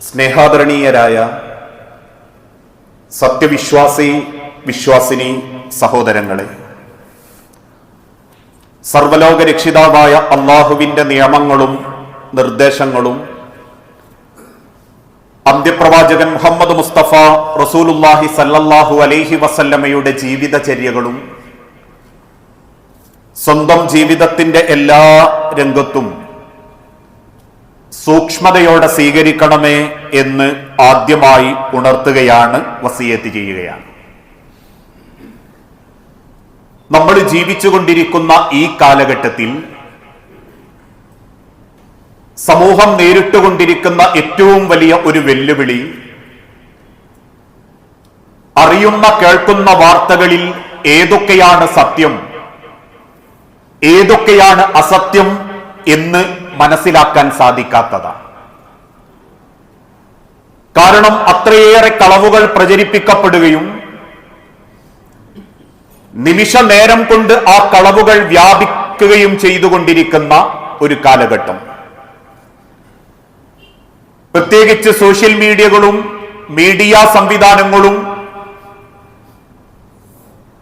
സ്നേഹാദരണീയരായ സത്യവിശ്വാസി വിശ്വാസിനി സഹോദരങ്ങളെ സർവലോക രക്ഷിതാവായ അള്ളാഹുവിന്റെ നിയമങ്ങളും നിർദ്ദേശങ്ങളും അന്ത്യപ്രവാചകൻ മുഹമ്മദ് മുസ്തഫ റസൂലുല്ലാഹി സല്ലല്ലാഹു അലൈഹി വസല്ലമയുടെ ജീവിതചര്യകളും സ്വന്തം ജീവിതത്തിന്റെ എല്ലാ രംഗത്തും സൂക്ഷ്മതയോടെ സ്വീകരിക്കണമേ എന്ന് ആദ്യമായി ഉണർത്തുകയാണ് വസീയത്ത് ചെയ്യുകയാണ്. നമ്മൾ ജീവിച്ചുകൊണ്ടിരിക്കുന്ന ഈ കാലഘട്ടത്തിൽ സമൂഹം നേരിട്ടുകൊണ്ടിരിക്കുന്ന ഏറ്റവും വലിയ ഒരു വെല്ലുവിളി അറിയുന്ന കേൾക്കുന്ന വാർത്തകളിൽ ഏതൊക്കെയാണ് സത്യം ഏതൊക്കെയാണ് അസത്യം എന്ന് മനസ്സിലാക്കാൻ സാധിക്കാത്തതാണ്. കാരണം അത്രയേറെ കളവുകൾ പ്രചരിപ്പിക്കപ്പെടുകയും നിമിഷ നേരം കൊണ്ട് ആ കളവുകൾ വ്യാപിക്കുകയും ചെയ്തുകൊണ്ടിരിക്കുന്ന ഒരു കാലഘട്ടം. പ്രത്യേകിച്ച് സോഷ്യൽ മീഡിയകളും മീഡിയ സംവിധാനങ്ങളും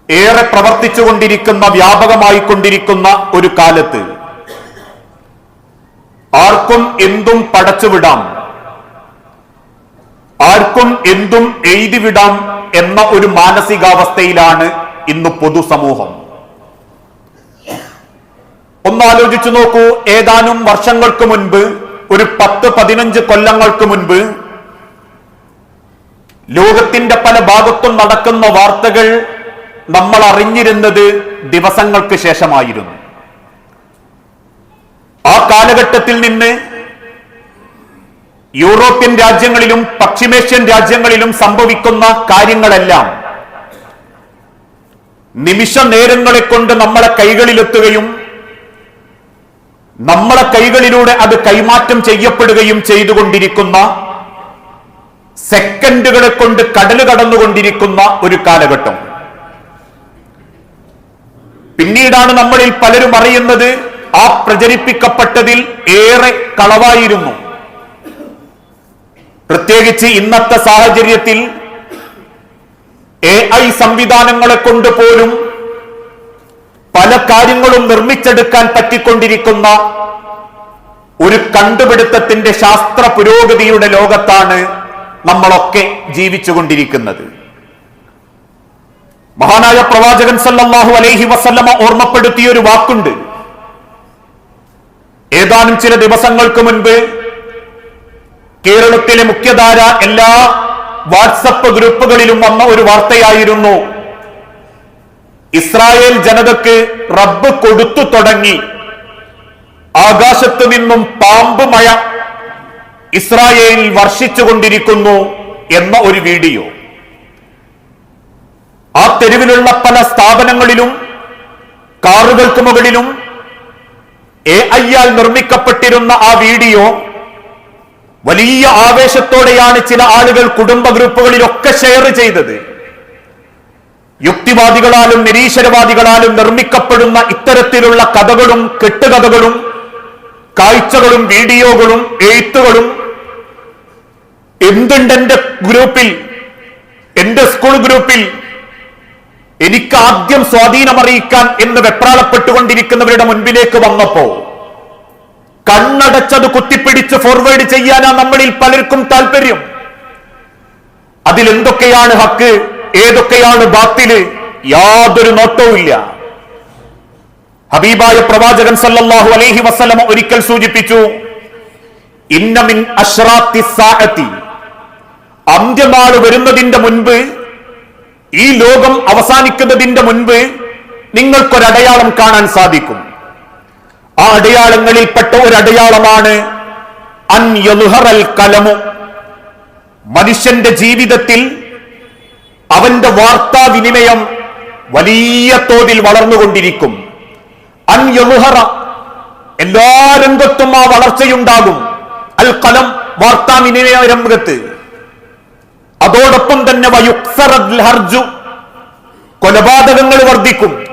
ഏറെ പ്രവർത്തിച്ചുകൊണ്ടിരിക്കുന്ന വ്യാപകമായി കൊണ്ടിരിക്കുന്ന ഒരു കാലത്ത് ആർക്കും എന്തും പടച്ചുവിടാം ആർക്കും എന്തും എഴുതിവിടാം എന്ന ഒരു മാനസികാവസ്ഥയിലാണ് ഇന്ന് പൊതുസമൂഹം. ഒന്നാലോചിച്ചു നോക്കൂ ഏതാനും വർഷങ്ങൾക്ക് മുൻപ് ഒരു പത്ത് പതിനഞ്ച് കൊല്ലങ്ങൾക്ക് മുൻപ് ലോകത്തിന്റെ പല ഭാഗത്തും നടക്കുന്ന വാർത്തകൾ നമ്മൾ അറിഞ്ഞിരുന്നത് ദിവസങ്ങൾക്ക് ശേഷമായിരുന്നു. ആ കാലഘട്ടത്തിൽ നിന്ന് യൂറോപ്യൻ രാജ്യങ്ങളിലും പശ്ചിമേഷ്യൻ രാജ്യങ്ങളിലും സംഭവിക്കുന്ന കാര്യങ്ങളെല്ലാം നിമിഷ നേരങ്ങളെ കൊണ്ട് നമ്മളെ കൈകളിലെത്തുകയും നമ്മളെ കൈകളിലൂടെ അത് കൈമാറ്റം ചെയ്യപ്പെടുകയും ചെയ്തുകൊണ്ടിരിക്കുന്ന സെക്കൻഡുകളെ കൊണ്ട് കടൽ കടന്നുകൊണ്ടിരിക്കുന്ന ഒരു കാലഘട്ടം. പിന്നീടാണ് നമ്മളിൽ പലരും അറിയുന്നത് ആ പ്രചരിപ്പിക്കപ്പെട്ടതിൽ ഏറെ കളവായിരുന്നു. പ്രത്യേകിച്ച് ഇന്നത്തെ സാഹചര്യത്തിൽ എ ഐ സംവിധാനങ്ങളെ കൊണ്ട് പോലും പല കാര്യങ്ങളും നിർമ്മിച്ചെടുക്കാൻ പറ്റിക്കൊണ്ടിരിക്കുന്ന ഒരു കണ്ടുപിടുത്തത്തിന്റെ ശാസ്ത്ര പുരോഗതിയുടെ ലോകത്താണ് നമ്മളൊക്കെ ജീവിച്ചുകൊണ്ടിരിക്കുന്നത്. മഹാനായ പ്രവാചകൻ സല്ലാഹു അലൈഹി വസല്ലമ ഓർമ്മപ്പെടുത്തിയ ഒരു വാക്കുണ്ട്. ഏതാനും ചില ദിവസങ്ങൾക്ക് മുൻപ് കേരളത്തിലെ മുഖ്യധാര എല്ലാ വാട്സപ്പ് ഗ്രൂപ്പുകളിലും വന്ന ഒരു വാർത്തയായിരുന്നു. ഇസ്രായേൽ ജനതക്ക് റബ്ബ് കൊടുത്തു തുടങ്ങി. ആകാശത്തു നിന്നും പാമ്പ് മഴ ഇസ്രായേലിൽ വർഷിച്ചുകൊണ്ടിരിക്കുന്നു എന്ന ഒരു വീഡിയോ. ആ തെരുവിലുള്ള പല സ്ഥാപനങ്ങളിലും കാറുകൾക്ക് മുകളിലും എ ഐയാൽ നിർമ്മിക്കപ്പെട്ടിരുന്ന ആ വീഡിയോ വലിയ ആവേശത്തോടെയാണ് ചില ആളുകൾ കുടുംബ ഗ്രൂപ്പുകളിലൊക്കെ ഷെയർ ചെയ്തത്. യുക്തിവാദികളാലും നിരീശ്വരവാദികളാലും നിർമ്മിക്കപ്പെടുന്ന ഇത്തരത്തിലുള്ള കഥകളും കെട്ടുകഥകളും കാഴ്ചകളും വീഡിയോകളും എഴുത്തുകളും എന്തുണ്ട് എന്റെ ഗ്രൂപ്പിൽ എന്റെ സ്കൂൾ ഗ്രൂപ്പിൽ എനിക്ക് ആദ്യം സ്വാധീനമറിയിക്കാൻ എന്ന് വെപ്രാളപ്പെട്ടുകൊണ്ടിരിക്കുന്നവരുടെ മുൻപിലേക്ക് വന്നപ്പോ കണ്ണടച്ചത് കുത്തിപ്പിടിച്ച് ഫോർവേഡ് ചെയ്യാനാ നമ്മളിൽ പലർക്കും താല്പര്യം. അതിലെന്തൊക്കെയാണ് ഹക്ക്? ഏതൊക്കെയാണ് ബാത്തിൽ? യാതൊരു നോട്ടവുമില്ല ഹബീബായ പ്രവാചകൻ സല്ലല്ലാഹു അലൈഹി വസ്ലമ ഒരിക്കൽ സൂചിപ്പിച്ചു ഇന്നമിൻ വരുന്നതിന്റെ മുൻപ് ഈ ലോകം അവസാനിക്കുന്നതിന്റെ മുൻപ് നിങ്ങൾക്കൊരടയാളം കാണാൻ സാധിക്കും. ആ അടയാളങ്ങളിൽപ്പെട്ട ഒരു അടയാളമാണ് അൻ കലമു. മനുഷ്യന്റെ ജീവിതത്തിൽ അവന്റെ വാർത്താവിനിമയം വലിയ തോതിൽ വളർന്നുകൊണ്ടിരിക്കും. അൻ എല്ലാ രംഗത്തും ആ വളർച്ചയുണ്ടാകും. അൽ കലം വാർത്താവിനിമയ രംഗത്ത്. അതോടൊപ്പം തന്നെ ഹർജു കൊലപാതകങ്ങൾ വർദ്ധിക്കും.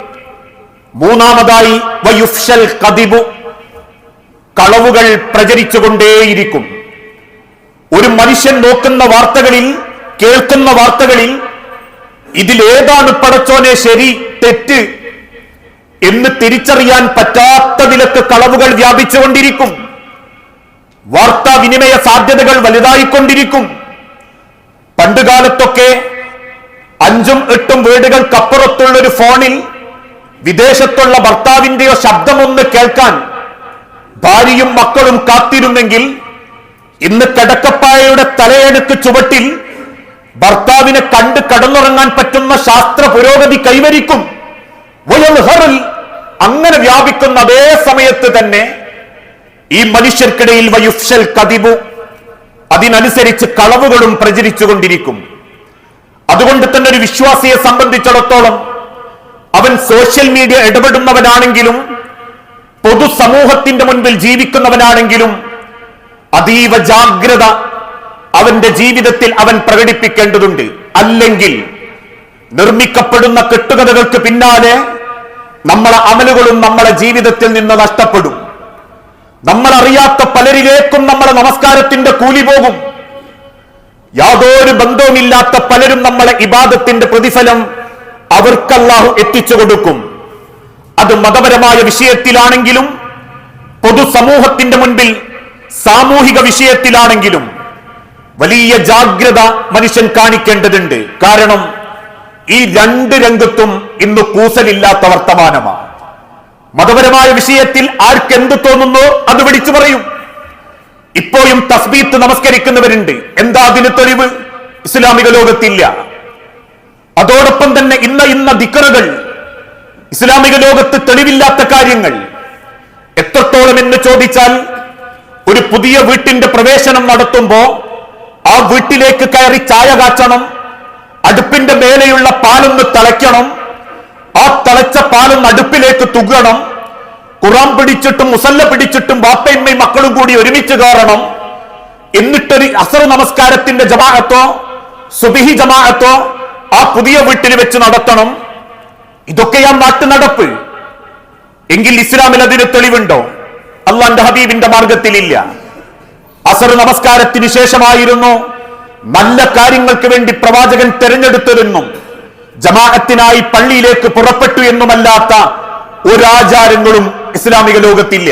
മൂന്നാമതായി വയുഫ്ഷൽ കതിബു കളവുകൾ പ്രചരിച്ചുകൊണ്ടേയിരിക്കും. ഒരു മനുഷ്യൻ നോക്കുന്ന വാർത്തകളിൽ കേൾക്കുന്ന വാർത്തകളിൽ ഇതിലേതാണ് പടച്ചോനെ ശരി തെറ്റ് എന്ന് തിരിച്ചറിയാൻ പറ്റാത്ത വിലക്ക് കളവുകൾ വ്യാപിച്ചുകൊണ്ടിരിക്കും. വാർത്താവിനിമയ സാധ്യതകൾ വലുതായിക്കൊണ്ടിരിക്കും. പണ്ടുകാലത്തൊക്കെ അഞ്ചും എട്ടും വീടുകൾക്കപ്പുറത്തുള്ള ഒരു ഫോണിൽ വിദേശത്തുള്ള ഭർത്താവിന്റെയോ ശബ്ദമൊന്ന് കേൾക്കാൻ ഭാര്യയും മക്കളും കാത്തിരുന്നെങ്കിൽ ഇന്ന് കിടക്കപ്പായയുടെ തലയെടുക്ക് ചുവട്ടിൽ ഭർത്താവിനെ കണ്ട് കടന്നുറങ്ങാൻ പറ്റുന്ന ശാസ്ത്ര പുരോഗതി കൈവരിക്കും. അങ്ങനെ വ്യാപിക്കുന്ന അതേ സമയത്ത് തന്നെ ഈ മനുഷ്യർക്കിടയിൽ വയുഫ്ഷൽ കതിബു അതിനനുസരിച്ച് കളവുകളും പ്രചരിച്ചുകൊണ്ടിരിക്കും. അതുകൊണ്ട് തന്നെ ഒരു വിശ്വാസിയെ സംബന്ധിച്ചിടത്തോളം അവൻ സോഷ്യൽ മീഡിയ ഇടപെടുന്നവനാണെങ്കിലും പൊതുസമൂഹത്തിന്റെ മുൻപിൽ ജീവിക്കുന്നവനാണെങ്കിലും അതീവ ജാഗ്രത അവന്റെ ജീവിതത്തിൽ അവൻ പ്രകടിപ്പിക്കേണ്ടതുണ്ട്. അല്ലെങ്കിൽ നിർമ്മിക്കപ്പെടുന്ന കെട്ടുകഥകൾക്ക് പിന്നാലെ നമ്മളെ അമലുകളും നമ്മളെ ജീവിതത്തിൽ നിന്ന് നഷ്ടപ്പെടും. നമ്മൾ അറിയാത്ത പലരിലേക്കും നമ്മളെ നമസ്കാരത്തിന്റെ കൂലി പോകും. യാതൊരു ബന്ധവുമില്ലാത്ത പലരും നമ്മളെ ഇബാദത്തിന്റെ പ്രതിഫലം അവർക്കല്ലാഹു എത്തിച്ചു കൊടുക്കും. അത് മതപരമായ വിഷയത്തിലാണെങ്കിലും പൊതുസമൂഹത്തിന്റെ മുൻപിൽ സാമൂഹിക വിഷയത്തിലാണെങ്കിലും വലിയ ജാഗ്രത മനുഷ്യൻ കാണിക്കേണ്ടതുണ്ട്. കാരണം ഈ രണ്ട് രംഗത്തും ഇന്ന് കൂസലില്ലാത്ത വർത്തമാനമാണ്. മതപരമായ വിഷയത്തിൽ ആർക്കെന്ത് തോന്നുന്നു അത് വിളിച്ചു പറയും. ഇപ്പോഴും തസ്ബീത്ത് നമസ്കരിക്കുന്നവരുണ്ട്. എന്താ അതിന് തെളിവ്? ഇസ്ലാമിക ലോകത്തില്ല. അതോടൊപ്പം തന്നെ ഇന്ന ഇന്ന ദിക്കറുകൾ ഇസ്ലാമിക ലോകത്ത് തെളിവില്ലാത്ത കാര്യങ്ങൾ. എത്രത്തോളം എന്ന് ചോദിച്ചാൽ ഒരു പുതിയ വീട്ടിന്റെ പ്രവേശനം നടത്തുമ്പോ ആ വീട്ടിലേക്ക് കയറി ചായ കാച്ചണം അടുപ്പിന്റെ മേലെയുള്ള പാലൊന്ന് തിളയ്ക്കണം ആ തിളച്ച പാലം നടുപ്പിലേക്ക് തുകണം. ഖുറാൻ പിടിച്ചിട്ടും മുസല്ല പിടിച്ചിട്ടും ബാപ്പയമ്മയും മക്കളും കൂടി ഒരുമിച്ച് കയറണം. എന്നിട്ടൊരു അസർ നമസ്കാരത്തിന്റെ ജമാഅത്തോ സുബിഹി ജമാഅത്തോ ആ പുതിയ വീട്ടിൽ വെച്ച് നടത്തണം. ഇതൊക്കെയാ നാട്ടു നടപ്പ്. എങ്കിൽ ഇസ്ലാമിൽ അതിന് തെളിവുണ്ടോ? അള്ളാന്റെ ഹബീബിന്റെ മാർഗത്തിലില്ല. അസർ നമസ്കാരത്തിന് ശേഷമായിരുന്നു നല്ല കാര്യങ്ങൾക്ക് വേണ്ടി പ്രവാചകൻ തെരഞ്ഞെടുത്തതെന്നും ജമാഅത്തിനായി പള്ളിയിലേക്ക് പുറപ്പെട്ടു എന്നുമല്ലാത്ത ഒരാചാരങ്ങളും ഇസ്ലാമിക ലോകത്തില്ല.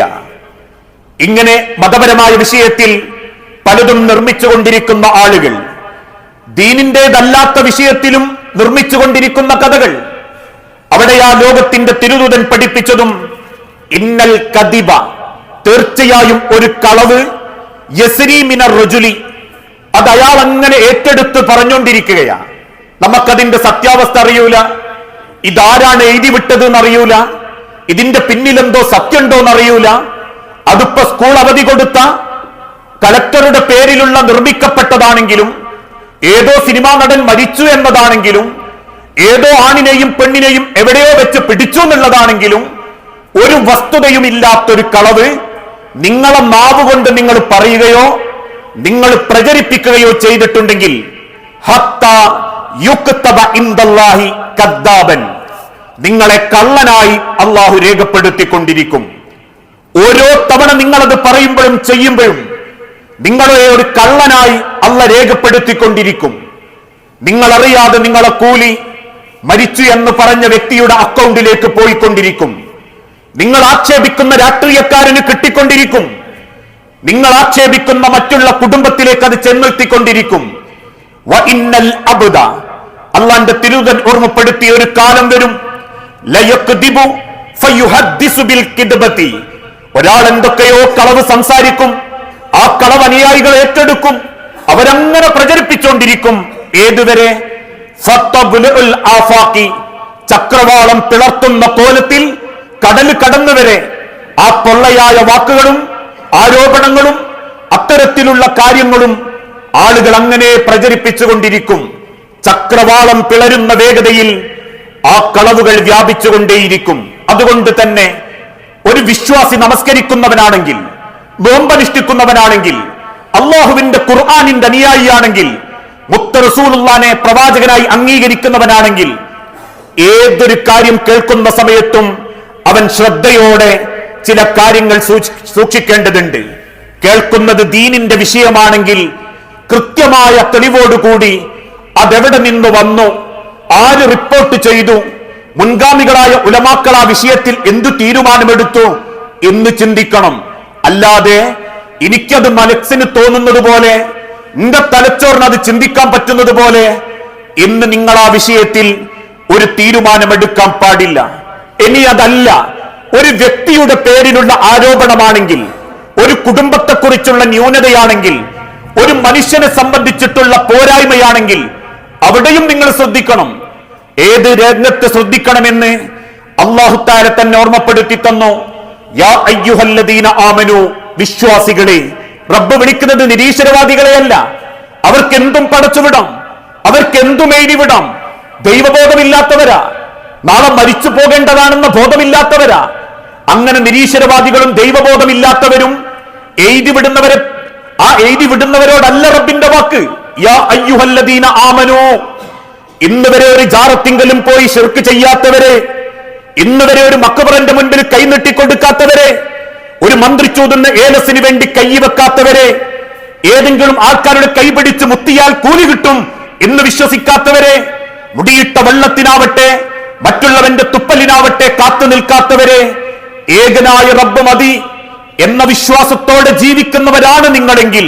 ഇങ്ങനെ മതപരമായ വിഷയത്തിൽ പലതും നിർമ്മിച്ചുകൊണ്ടിരിക്കുന്ന ആളുകൾ ദീനിന്റേതല്ലാത്ത വിഷയത്തിലും നിർമ്മിച്ചുകൊണ്ടിരിക്കുന്ന കഥകൾ അവിടെ ആ ലോകത്തിന്റെ തിരുദൂതൻ പഠിപ്പിച്ചതും ഇന്നൽ കദിബ തീർച്ചയായും ഒരു കളവ് യസരീമിന റജുലി അത് അയാൾ അങ്ങനെ ഏറ്റെടുത്ത് പറഞ്ഞുകൊണ്ടിരിക്കുകയാണ്. നമുക്കതിന്റെ സത്യാവസ്ഥ അറിയൂല. ഇതാരാണ് എഴുതി വിട്ടത് എന്നറിയൂല. ഇതിന്റെ പിന്നിലെന്തോ സത്യമുണ്ടോ എന്നറിയൂല. അതിപ്പോ സ്കൂൾ അവധി കൊടുത്ത കലക്ടറുടെ പേരിലുള്ള നിർമ്മിക്കപ്പെട്ടതാണെങ്കിലും ഏതോ സിനിമാ നടൻ മരിച്ചു എന്നതാണെങ്കിലും ഏതോ ആണിനെയും പെണ്ണിനെയും എവിടെയോ വെച്ച് പിടിച്ചു എന്നുള്ളതാണെങ്കിലും ഒരു വസ്തുതയും ഇല്ലാത്തൊരു കളവ് നിങ്ങളെ നാവ് കൊണ്ട് നിങ്ങൾ പറയുകയോ നിങ്ങൾ പ്രചരിപ്പിക്കുകയോ ചെയ്തിട്ടുണ്ടെങ്കിൽ ഹത്ത നിങ്ങളെ കള്ളനായി അള്ളാഹു രേഖപ്പെടുത്തിക്കൊണ്ടിരിക്കും. ഓരോ തവണ നിങ്ങളത് പറയുമ്പോഴും ചെയ്യുമ്പോഴും നിങ്ങളെ ഒരു കള്ളനായി അല്ല രേഖപ്പെടുത്തിക്കൊണ്ടിരിക്കും. നിങ്ങളറിയാതെ നിങ്ങളെ കൂലി മരിച്ചു എന്ന് പറഞ്ഞ വ്യക്തിയുടെ അക്കൗണ്ടിലേക്ക് പോയിക്കൊണ്ടിരിക്കും. നിങ്ങൾ ആക്ഷേപിക്കുന്ന രാഷ്ട്രീയക്കാരന് കിട്ടിക്കൊണ്ടിരിക്കും. നിങ്ങൾ ആക്ഷേപിക്കുന്ന മറ്റുള്ള കുടുംബത്തിലേക്ക് അത് ചെന്നെത്തിക്കൊണ്ടിരിക്കും. അള്ളാന്റെ തിരുതൻ ഓർമ്മപ്പെടുത്തിയ ഒരു കാലം വരും. ഒരാൾ എന്തൊക്കെയോ കളവ് സംസാരിക്കും. ആ കളവ് അനുയായികൾ ഏറ്റെടുക്കും. അവരങ്ങനെ പ്രചരിപ്പിച്ചുകൊണ്ടിരിക്കും ഏതുവരെ. ചക്രവാളം പിളർത്തുന്ന കോലത്തിൽ കടൽ കടന്നുവരെ. ആ പൊള്ളയായ വാക്കുകളും ആരോപണങ്ങളും അത്തരത്തിലുള്ള കാര്യങ്ങളും ആളുകൾ അങ്ങനെ പ്രചരിപ്പിച്ചുകൊണ്ടിരിക്കും. ചക്രവാളം പിളരുന്ന വേഗതയിൽ ആ കളവുകൾ വ്യാപിച്ചുകൊണ്ടേയിരിക്കും. അതുകൊണ്ട് തന്നെ ഒരു വിശ്വാസി നമസ്കരിക്കുന്നവനാണെങ്കിൽ നോമ്പനുഷ്ഠിക്കുന്നവനാണെങ്കിൽ അള്ളാഹുവിന്റെ ഖുർആാനിന്റെ അനുയായിയാണെങ്കിൽ മുത്ത റസൂലുള്ളാനെ പ്രവാചകനായി അംഗീകരിക്കുന്നവനാണെങ്കിൽ ഏതൊരു കാര്യം കേൾക്കുന്ന സമയത്തും അവൻ ശ്രദ്ധയോടെ ചില കാര്യങ്ങൾ സൂക്ഷിക്കേണ്ടതുണ്ട്. കേൾക്കുന്നത് ദീനിന്റെ വിഷയമാണെങ്കിൽ കൃത്യമായ തെളിവോടുകൂടി അതെവിടെ നിന്ന് വന്നു? ആര് റിപ്പോർട്ട് ചെയ്തു? മുൻഗാമികളായ ഉലമാക്കൾ ആ വിഷയത്തിൽ എന്തു തീരുമാനമെടുത്തു? എന്ന് ചിന്തിക്കണം. അല്ലാതെ എനിക്കത് മനസ്സിന് തോന്നുന്നത് പോലെ എന്റെ തലച്ചോറിന് അത് ചിന്തിക്കാൻ പറ്റുന്നത് പോലെ ഇന്ന് നിങ്ങൾ ആ വിഷയത്തിൽ ഒരു തീരുമാനമെടുക്കാൻ പാടില്ല. ഇനി അതല്ല ഒരു വ്യക്തിയുടെ പേരിലുള്ള ആരോപണമാണെങ്കിൽ ഒരു കുടുംബത്തെക്കുറിച്ചുള്ള ന്യൂനതയാണെങ്കിൽ ഒരു മനുഷ്യനെ സംബന്ധിച്ചിട്ടുള്ള പോരായ്മയാണെങ്കിൽ അവിടെയും നിങ്ങൾ ശ്രദ്ധിക്കണം. ഏത് രംഗത്ത് ശ്രദ്ധിക്കണമെന്ന് അള്ളാഹുത്താരെ തന്നെ ഓർമ്മപ്പെടുത്തി തന്നു. യാ അയ്യുഹല്ലദീന ആമനു വിശ്വാസികളെ റബ്ബ് വിളിക്കുന്നത് നിരീശ്വരവാദികളെയല്ല. അവർക്കെന്തും പടച്ചുവിടാം. അവർക്കെന്തും എഴുതിവിടാം. ദൈവബോധമില്ലാത്തവരാ. നാളെ മരിച്ചു പോകേണ്ടതാണെന്ന ബോധമില്ലാത്തവരാ. അങ്ങനെ നിരീശ്വരവാദികളും ദൈവബോധമില്ലാത്തവരും എഴുതി വിടുന്നവരെ ആ എഴുതി വിടുന്നവരോടല്ല റബ്ബിന്റെ വാക്ക്. യാ അയ്യുഹല്ലദീന ആമനോ. ഇന്ന് വരെ ഒരു ജാറത്തിങ്കലും പോയി ഷിർക്ക് ചെയ്യാത്തവരെ ഇന്ന് വരെ ഒരു മക്കബറന്റെ മുൻപിൽ കൈനീട്ടിക്കൊടുക്കാത്തവരെ ഒരു മന്ത്രി ചോദുന്ന ഏലസിന് വേണ്ടി കൈവെക്കാത്തവരെ ഏതെങ്കിലും ആൾക്കാരുടെ കൈപിടിച്ച് മുത്തിയാൽ കൂലി കിട്ടും എന്ന് വിശ്വസിക്കാത്തവരെ മുടിയിട്ട വെള്ളത്തിനാവട്ടെ മറ്റുള്ളവന്റെ തുപ്പലിനാവട്ടെ കാത്തു നിൽക്കാത്തവരെ ഏകനായ റബ്ബ് മതി. എന്ന വിശ്വാസത്തോടെ ജീവിക്കുന്നവരാണ് നിങ്ങളെങ്കിൽ.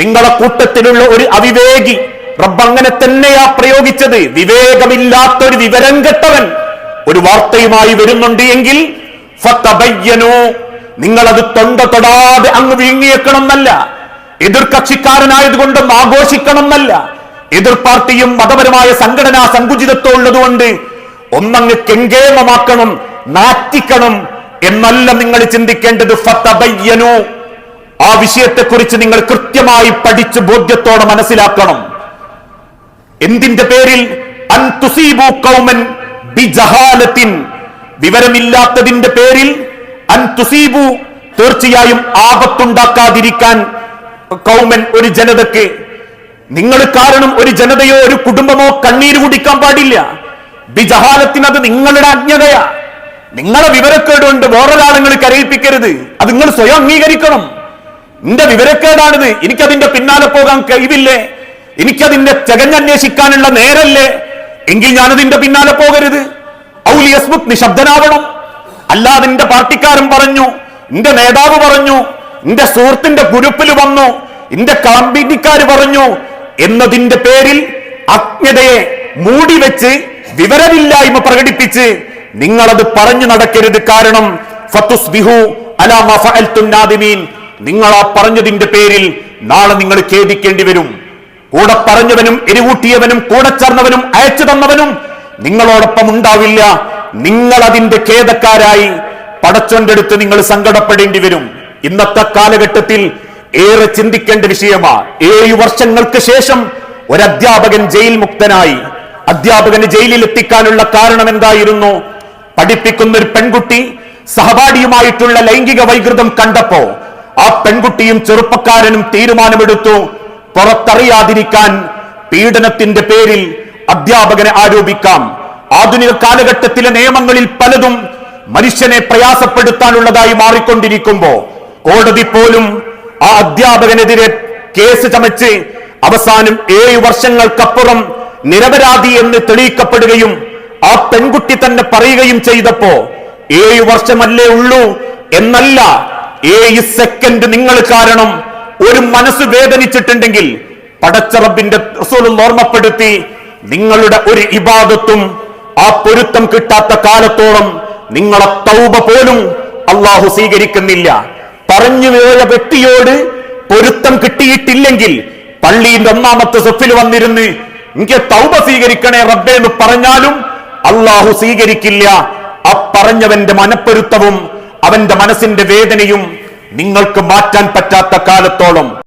നിങ്ങളെ കൂട്ടത്തിലുള്ള ഒരു അവിവേകി റബ്ബ് അങ്ങനെ തന്നെയാ പ്രയോഗിച്ചത്. വിവേകമില്ലാത്ത ഒരു വിവരം കെട്ടവൻ ഒരു വാർത്തയുമായി വരുന്നുണ്ട് എങ്കിൽ. നിങ്ങളത് തൊണ്ട തൊടാതെ അങ്ങ് വിഴുങ്ങിയേക്കണം എന്നല്ല എതിർ കക്ഷിക്കാരനായതുകൊണ്ട് ആഘോഷിക്കണം എന്നല്ല എതിർ പാർട്ടിയും മതപരമായ സംഘടനാ സങ്കുചിതത്വം ഉള്ളതുകൊണ്ട് ഒന്നങ്ങ് കെങ്കേമമാക്കണം. നാറ്റിക്കണം എന്നല്ല നിങ്ങൾ ചിന്തിക്കേണ്ടത്. ഫത്തബയ്യനു ആ വിഷയത്തെക്കുറിച്ച് നിങ്ങൾ കൃത്യമായി പഠിച്ച് ബോധ്യത്തോടെ മനസ്സിലാക്കണം. എന്തിന്റെ പേരിൽ? കൗമൻ ബിജഹാലത്തിൻ വിവരമില്ലാത്തതിന്റെ പേരിൽ തീർച്ചയായും ആപത്തുണ്ടാക്കാതിരിക്കാൻ കൗമൻ ഒരു ജനതയ്ക്ക്. നിങ്ങൾ കാരണം ഒരു ജനതയോ ഒരു കുടുംബമോ കണ്ണീര് കുടിക്കാൻ പാടില്ല. ബിജഹാലത്തിന് അത് നിങ്ങളുടെ അജ്ഞതയാ നിങ്ങളെ വിവരക്കേട് കൊണ്ട് വേറൊരാളെ നിങ്ങൾ കരയിപ്പിക്കരുത്. അത് നിങ്ങൾ സ്വയം അംഗീകരിക്കണം. എന്റെ വിവരക്കേടാണിത്. എനിക്കതിന്റെ പിന്നാലെ പോകാൻ കഴിവില്ലേ? എനിക്കതിന്റെ ചകഞ്ഞന്വേഷിക്കാനുള്ള നേരല്ലേ? എങ്കിൽ ഞാനതിന്റെ പിന്നാലെ പോകരുത്. ഔലിയസ്മുക് നിശബ്ദനാവണം. അല്ലാതെ എന്റെ പാർട്ടിക്കാരൻ പറഞ്ഞു എന്റെ നേതാവ് പറഞ്ഞു എന്റെ സുഹൃത്തിന്റെ ഗ്രൂപ്പിൽ വന്നു എന്റെ കമ്പനിക്കാർ പറഞ്ഞു എന്നതിന്റെ പേരിൽ അജ്ഞതയെ മൂടിവെച്ച് വിവരമില്ലായ്മ പ്രകടിപ്പിച്ച് നിങ്ങളത് പറഞ്ഞു നടക്കരുത് കാരണം ഫഅൽതും നിങ്ങൾ ആ പറഞ്ഞതിന്റെ പേരിൽ നാളെ നിങ്ങൾ ഖേദിക്കേണ്ടി വരും. കൂടെ പറഞ്ഞവനും എരിവൂട്ടിയവനും കൂടെ ചേർന്നവനും അയച്ചു തന്നവനും നിങ്ങളോടൊപ്പം ഉണ്ടാവില്ല. നിങ്ങൾ അതിന്റെ ഖേദക്കാരായി പടച്ചോന്റെ അടുത്ത് നിങ്ങൾ സങ്കടപ്പെടേണ്ടി വരും. ഇന്നത്തെ കാലഘട്ടത്തിൽ ഏറെ ചിന്തിക്കേണ്ട വിഷയമാ. ഏഴു വർഷങ്ങൾക്ക് ശേഷം ഒരു അധ്യാപകൻ ജയിൽ മുക്തനായി. അധ്യാപകന് ജയിലിൽ എത്തിക്കാനുള്ള കാരണം എന്തായിരുന്നു പഠിപ്പിക്കുന്ന ഒരു പെൺകുട്ടി സഹപാഠിയുമായിട്ടുള്ള ലൈംഗിക വൈകൃതം കണ്ടപ്പോ ആ പെൺകുട്ടിയും ചെറുപ്പക്കാരനും തീരുമാനമെടുത്തു. പുറത്തറിയാതിരിക്കാൻ പീഡനത്തിന്റെ പേരിൽ അധ്യാപകനെ ആരോപിക്കാം. ആധുനിക കാലഘട്ടത്തിലെ നിയമങ്ങളിൽ പലതും മനുഷ്യനെ പ്രയാസപ്പെടുത്താനുള്ളതായി മാറിക്കൊണ്ടിരിക്കുമ്പോ കോടതി പോലും ആ അധ്യാപകനെതിരെ കേസ് ചമച്ച് അവസാനം ഏഴ് വർഷങ്ങൾക്കപ്പുറം നിരപരാധി എന്ന് തെളിയിക്കപ്പെടുകയും ആ പെൺകുട്ടി തന്നെ പറയുകയും ചെയ്തപ്പോ ഏഴ് വർഷമല്ലേ ഉള്ളൂ എന്നല്ല ഏഴ് സെക്കൻഡ് നിങ്ങൾ കാരണം ഒരു മനസ്സ് വേദനിച്ചിട്ടുണ്ടെങ്കിൽ പടച്ചറബിന്റെ ഓർമ്മപ്പെടുത്തി നിങ്ങളുടെ ഒരു ഇബാദത്തും ആ പൊരുത്തം കിട്ടാത്ത കാലത്തോളം നിങ്ങളെ തൗബ പോലും അള്ളാഹു സ്വീകരിക്കുന്നില്ല. പറഞ്ഞു പോയ വ്യക്തിയോട് പൊരുത്തം കിട്ടിയിട്ടില്ലെങ്കിൽ പള്ളിയിൽ ഒന്നാമത്തെ സ്വത്തിൽ വന്നിരുന്ന് എനിക്ക് തൗബ സ്വീകരിക്കണേ റബ്ബേ എന്ന് പറഞ്ഞാലും അള്ളാഹു സ്വീകരിക്കില്ല. ആ പറഞ്ഞവന്റെ മനപ്പൊരുത്തവും അവന്റെ മനസ്സിന്റെ വേദനയും നിങ്ങൾക്ക് മാറ്റാൻ പറ്റാത്ത കാലത്തോളം